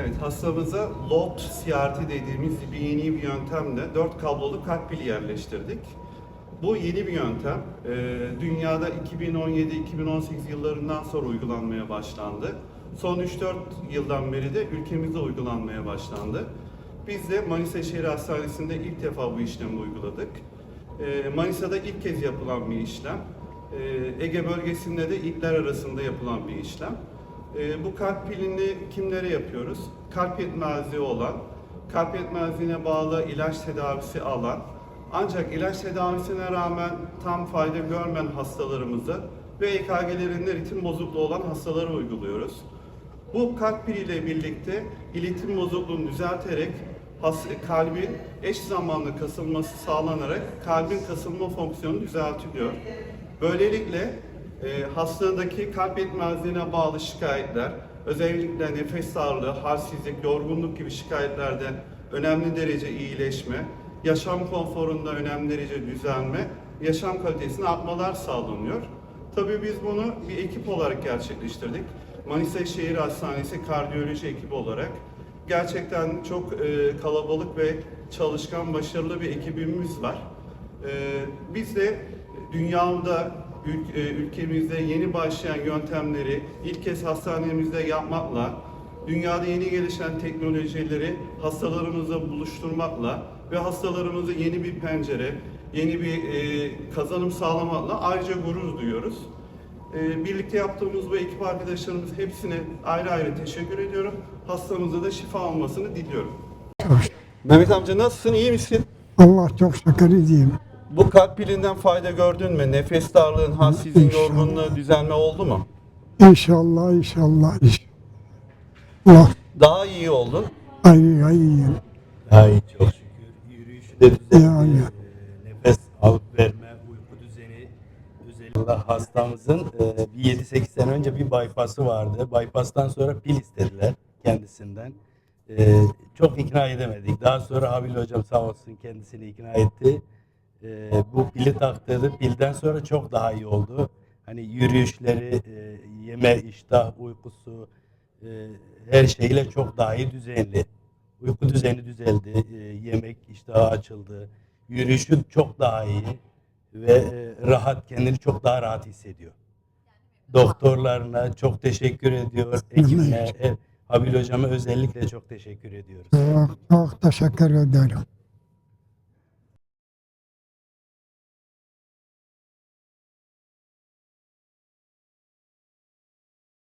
Evet, hastamıza LOT CRT dediğimiz bir yeni bir yöntemle 4 kablolu kalp pili yerleştirdik. Bu yeni bir yöntem. Ee, dünyada 2017-2018 yıllarından sonra uygulanmaya başlandı. Son 3-4 yıldan beri de ülkemizde uygulanmaya başlandı. Biz de Manisa Şehir Hastanesi'nde ilk defa bu işlemi uyguladık. Ee, Manisa'da ilk kez yapılan bir işlem. Ee, Ege bölgesinde de ilkler arasında yapılan bir işlem. Ee, bu kalp pilini kimlere yapıyoruz? Kalp yetmezliği olan, kalp yetmezliğine bağlı ilaç tedavisi alan, ancak ilaç tedavisine rağmen tam fayda görmeyen hastalarımıza ve EKG'lerinde ritim bozukluğu olan hastalara uyguluyoruz. Bu kalp piliyle birlikte iletim bozukluğunu düzelterek kalbin eş zamanlı kasılması sağlanarak kalbin kasılma fonksiyonu düzeltiliyor. Böylelikle e, hastadaki kalp yetmezliğine bağlı şikayetler, özellikle nefes darlığı, halsizlik, yorgunluk gibi şikayetlerden önemli derece iyileşme, yaşam konforunda önemli derece düzelme, yaşam kalitesine artmalar sağlanıyor. Tabii biz bunu bir ekip olarak gerçekleştirdik. Manisa Şehir Hastanesi kardiyoloji ekibi olarak gerçekten çok e, kalabalık ve çalışkan, başarılı bir ekibimiz var. E, biz de dünyada, ülkemizde yeni başlayan yöntemleri ilk kez hastanemizde yapmakla, dünyada yeni gelişen teknolojileri hastalarımızla buluşturmakla ve hastalarımıza yeni bir pencere, yeni bir e, kazanım sağlamakla ayrıca gurur duyuyoruz. E, birlikte yaptığımız bu ekip arkadaşlarımız hepsine ayrı ayrı teşekkür ediyorum. Hastamıza da şifa olmasını diliyorum. Çok. Mehmet amca nasılsın? İyi misin? Allah çok şükür edeyim. Bu kalp pilinden fayda gördün mü? Nefes darlığın, halsizliğin, İnşallah. yorgunluğu düzelme oldu mu? İnşallah, inşallah, inşallah. Allah Daha iyi oldun. ay ay Daha iyi çok şükür. Yürüyüşü de düzeldi. Yani. Ee, nefes alıp verme, uyku düzeni özellikle hastamızın e, bir 7-8 sene önce bir bypass'ı vardı. Bypass'tan sonra pil istediler kendisinden. Ee, çok ikna edemedik. Daha sonra Habil hocam sağ olsun kendisini ikna etti. Ee, bu pili taktırdı. Pilden sonra çok daha iyi oldu. Hani yürüyüşleri, e, yeme, iştah, uykusu, e, her şeyle çok daha iyi düzenli. Uyku düzeni düzeldi, e, yemek iştahı açıldı, yürüyüşü çok daha iyi ve e, rahat, kendini çok daha rahat hissediyor. Doktorlarına çok teşekkür ediyor, ekibine, e, Habil hocama özellikle çok teşekkür ediyoruz. çok, çok teşekkür ederim.